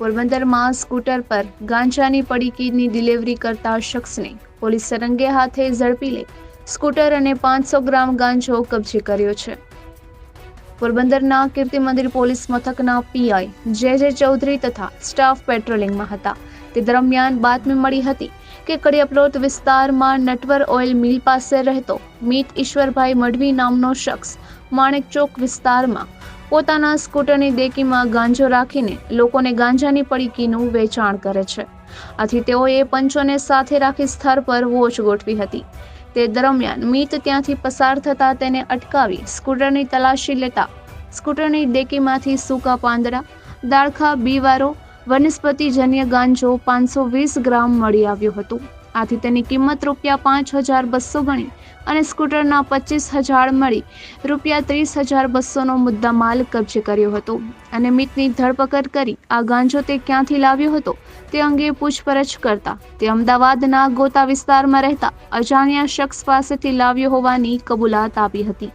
પોરબંદરમાં સ્કૂટર પર ગાંજાની પડીકીની ડિલિવરી કરતા શખ્સને પોલીસ રંગે હાથે ઝડપી લઈ સ્કૂટર અને પાંચસો ગ્રામ ગાંજો કબજે કર્યો છે. પોરબંદરના કીર્તિ મંદિર પોલીસ મથકના પીઆઈ જે જે ચૌધરી તથા સ્ટાફ પેટ્રોલિંગમાં હતા. તે દરમિયાન બાતમી મળી હતી કે કડિયાપ્લોટ વિસ્તારમાં નટવર ઓઇલ મિલ પાસે રહેતો મીત ઈશ્વરભાઈ મઢવી નામનો શખ્સ માણેકચોક વિસ્તારમાં પોતાના સ્કૂટરની ડેકીમાં ગાંજો રાખીને લોકોને ગાંજાની પડીકીનું વેચાણ કરે છે. આથી તેઓએ પંચોને સાથે રાખી સ્થળ પર વોચ ગોઠવી હતી. તે દરમિયાન મીત ત્યાંથી પસાર થતા તેને અટકાવી સ્કૂટરની તલાશી લેતા સ્કૂટરની ડેકીમાંથી સૂકા પાંદડા, દાળખા, બીવારો વનસ્પતિજન્ય ગાંજો પાંચસો વીસ ગ્રામ મળી આવ્યું હતું. આથી તેની કિંમત રૂપિયા પાંચ હજાર બસો ગણી અને સ્કૂટરના પચીસ હજાર મળી રૂપિયા ત્રીસ હજાર બસોનો મુદ્દા માલ કબજે કર્યો હતો. અને મિતની ધરપકડ કરી આ ગાંજો તે ક્યાંથી લાવ્યો હતો તે અંગે પૂછપરછ કરતા તે અમદાવાદના ગોતા વિસ્તારમાં રહેતા અજાણ્યા શખ્સ પાસેથી લાવ્યો હોવાની કબૂલાત આપી હતી.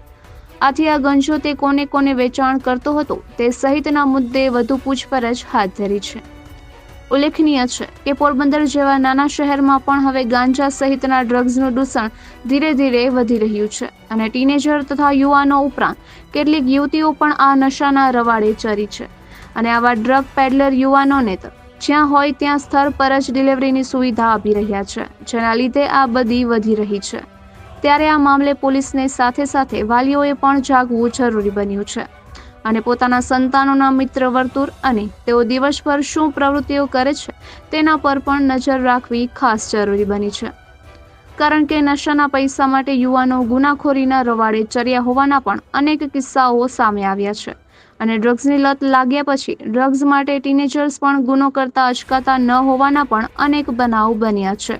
આથી આ ગંજો તે કોને કોને વેચાણ કરતો હતો તે સહિતના મુદ્દે વધુ પૂછપરછ હાથ ધરી છે. ઉલ્લેખનીય છે કે પોરબંદર જેવા નાના શહેરમાં પણ હવે ગાંજા સહિતના ડ્રગ્સનું દૂષણ ધીરે ધીરે વધી રહ્યું છે અને ટીનેજર તથા યુવાનો ઉપરાંત કેટલીક યુવતીઓ પણ આ નશાના રવાડે ચરી છે. અને આવા ડ્રગ પેડલર યુવાનોને તો જ્યાં હોય ત્યાં સ્થળ પર જ ડિલિવરીની સુવિધા આપી રહ્યા છે, જેના લીધે આ બધી વધી રહી છે. ત્યારે આ મામલે પોલીસને સાથે સાથે વાલીઓએ પણ જાગવું જરૂરી બન્યું છે. અને પોતાના સંતાનોના મિત્ર વર્તુળ અને તેઓ દિવસભર શું પ્રવૃત્તિઓ કરે છે, તેના પર પણ નજર રાખવી ખાસ જરૂરી બની છે. કારણ કે નશાના પૈસા માટે યુવાનો ગુનાખોરીના રવાડે ચર્યા હોવાના પણ અનેક કિસ્સાઓ સામે આવ્યા છે. અને ડ્રગ્સની લત લાગ્યા પછી ડ્રગ્સ માટે ટીનેજર્સ પણ ગુનો કરતા અચકાતા ન હોવાના પણ અનેક બનાવ બન્યા છે.